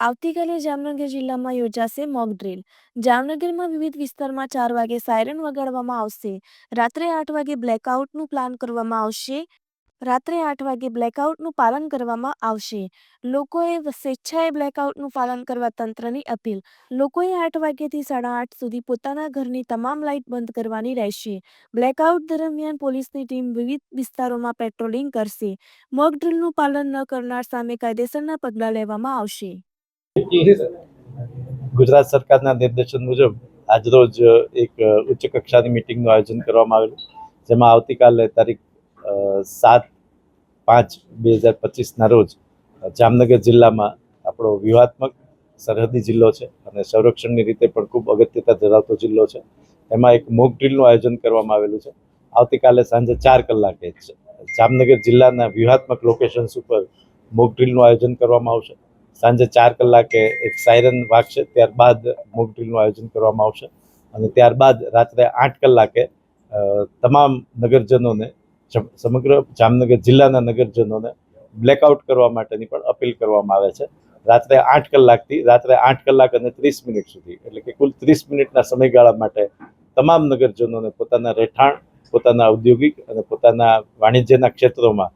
આવતીકાલે જામનગર જિલ્લામાં યોજાશે મોક ડ્રીલ. જામનગરમાં વિવિધ વિસ્તારમાં ચાર વાગે સાયરન વગાડવામાં આવશે. રાત્રે આઠ વાગે બ્લેકઆઉટનું પ્લાન કરવામાં આવશે. રાત્રે આઠ વાગે બ્લેકઆઉટનું પાલન કરવામાં આવશે. લોકોએ સ્વેચ્છાએ બ્લેકઆઉટનું પાલન કરવા તંત્રની અપીલ. લોકોએ આઠ વાગ્યાથી સાડા આઠ સુધી પોતાના ઘરની તમામ લાઇટ બંધ કરવાની રહેશે. બ્લેકઆઉટ દરમિયાન પોલીસની ટીમ વિવિધ વિસ્તારોમાં પેટ્રોલિંગ કરશે. મોક ડ્રીલનું પાલન ન કરનાર સામે કાયદેસરના પગલાં લેવામાં આવશે. ગુજરાત સરકારના નિર્દેશન મુજબ આજરોજ એક ઉચ્ચ કક્ષાની મિટિંગનું આયોજન કરવામાં આવેલું. જેમાં આવતીકાલે તારીખ સાત પાંચ બે હજાર પચીસના રોજ જામનગર જિલ્લામાં આપણો વ્યૂહાત્મક સરહદી જિલ્લો છે અને સંરક્ષણની રીતે પણ ખૂબ અગત્યતા ધરાવતો જિલ્લો છે. એમાં એક મોક ડ્રીલનું આયોજન કરવામાં આવેલું છે. આવતીકાલે સાંજે ચાર કલાકે જામનગર જિલ્લાના વ્યૂહાત્મક લોકેશન્સ ઉપર મોક ડ્રીલનું આયોજન કરવામાં આવશે. સાંજે ચાર કલાકે એક સાયરન વાગશે, ત્યારબાદ મોક ડ્રીલનું આયોજન કરવામાં આવશે અને ત્યારબાદ રાત્રે આઠ કલાકે તમામ નગરજનોને સમગ્ર જામનગર જિલ્લાના નગરજનોને બ્લેકઆઉટ કરવા માટેની પણ અપીલ કરવામાં આવે છે. રાત્રે આઠ કલાકથી, રાત્રે આઠ કલાક અને ત્રીસ મિનિટ સુધી, એટલે કે કુલ ત્રીસ મિનિટના સમયગાળા માટે તમામ નગરજનોને પોતાના રહેઠાણ, પોતાના ઔદ્યોગિક અને પોતાના વાણિજ્યના ક્ષેત્રોમાં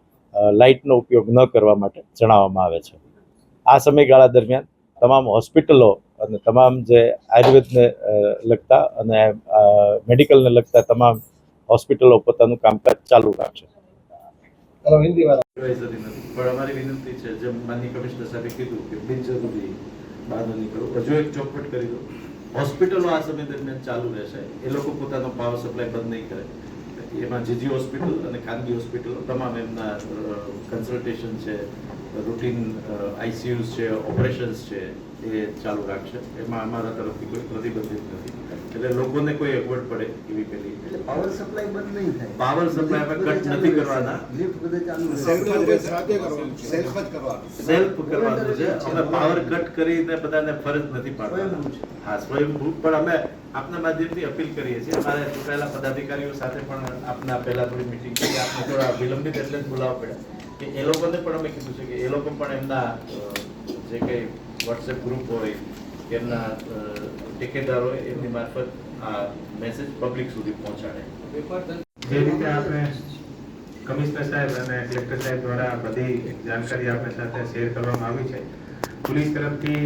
લાઇટનો ઉપયોગ ન કરવા માટે જણાવવામાં આવે છે. આ સમયગાળા દરમિયાન તમામ હોસ્પિટલો અને તમામ જે આયુર્વેદને લગતા અને મેડિકલને લગતા તમામ હોસ્પિટલો પોતાનું કામકાજ ચાલુ રાખશે. પણ અમારી વિનંતી છે જેમ માનની કમિશનર સાહેબે કીધું કે બિનજરૂરી બહાર ન હજુ એક ચોખવટ કરી દો. હોસ્પિટલો આ સમય દરમિયાન ચાલુ રહેશે. એ લોકો પોતાનો પાવર સપ્લાય બંધ નહીં કરે. એમાં જીજી હોસ્પિટલ અને ખાનગી હોસ્પિટલો તમામ એમના કન્સલ્ટેશન છે. રૂટીન આઈસીયુઝ છે ઓપરેશન્સ છે એ ચાલુ રાખશે. એમાં અમારા તરફથી કોઈ પ્રતિબંધિત નથી. એટલે લોકોને કોઈ અગવડ પડે એવી પેલી પાવર સપ્લાય બંધ નહીં થાય. પાવર સપ્લાય આપણે કટ નથી કરવાના. લિફ્ટ બધે ચાલુ સેલ્ફ જ કરવાનું છે. સેલ્ફ કરવાનું છે. અમે પાવર કટ કરીને બધાને ફરજ નથી પાડવાનું. હા સ્વયંભૂ પણ અમે આપના માધ્યમથી અપીલ કરીએ છીએ. અમારે ચૂંટાયેલા પદાધિકારીઓ સાથે પણ આપના પહેલા થોડી મિટિંગ કરી આપને થોડા વિલંબિત એટલે જ બોલાવવા પડ્યા કે એ લોકોને પણ અમે કીધું છે કે એ લોકો પણ એમના જે કંઈ વોટ્સએપ ગ્રુપ હોય એમના ટેકેદાર એમની મારફત આ મેસેજ પબ્લિક સુધી પહોંચાડે. જે રીતે આપણે કમિશનર સાહેબ અને કલેક્ટર સાહેબ દ્વારા બધી જાણકારી આપણી સાથે શેર કરવામાં આવી છે, પોલીસ તરફથી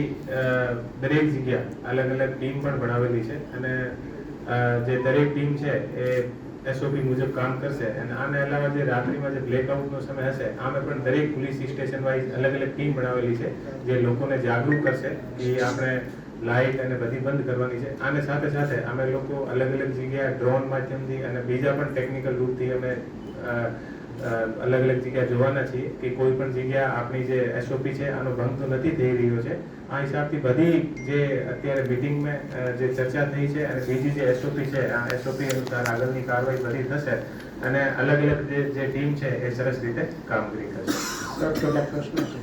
દરેક જગ્યા અલગ અલગ ટીમ પણ બનાવેલી છે અને જે દરેક ટીમ છે એ એસઓપી મુજબ કામ કરશે અને આને અલાવા જે રાત્રિમાં જે બ્લેકઆઉટનો સમય હશે, આમે પણ દરેક પોલીસ સ્ટેશન વાઇઝ અલગ અલગ ટીમ બનાવેલી છે, જે લોકોને જાગૃત કરશે કે આપણે લાઇટ અને બધી બંધ કરવાની છે. આને સાથે સાથે અમે લોકો અલગ અલગ જગ્યાએ ડ્રોન માધ્યમથી અને બીજા પણ ટેકનિકલ રૂપથી અમે અલગ અલગ જગ્યા જોવાના છીએ કે કોઈ પણ જગ્યા આપણી જે એસઓપી છે, આનો ભંગ તો નથી થઈ રહ્યો છે. આ હિસાબથી બધી જે અત્યારે મિટિંગમાં જે ચર્ચા થઈ છે અને બીજી જે એસઓપી છે, આ એસઓપી અનુસાર આગળની કાર્યવાહી બધી થશે અને અલગ અલગ જે ટીમ છે એ સરસ રીતે કામગીરી કરશે. થોડા પ્રશ્નો છે.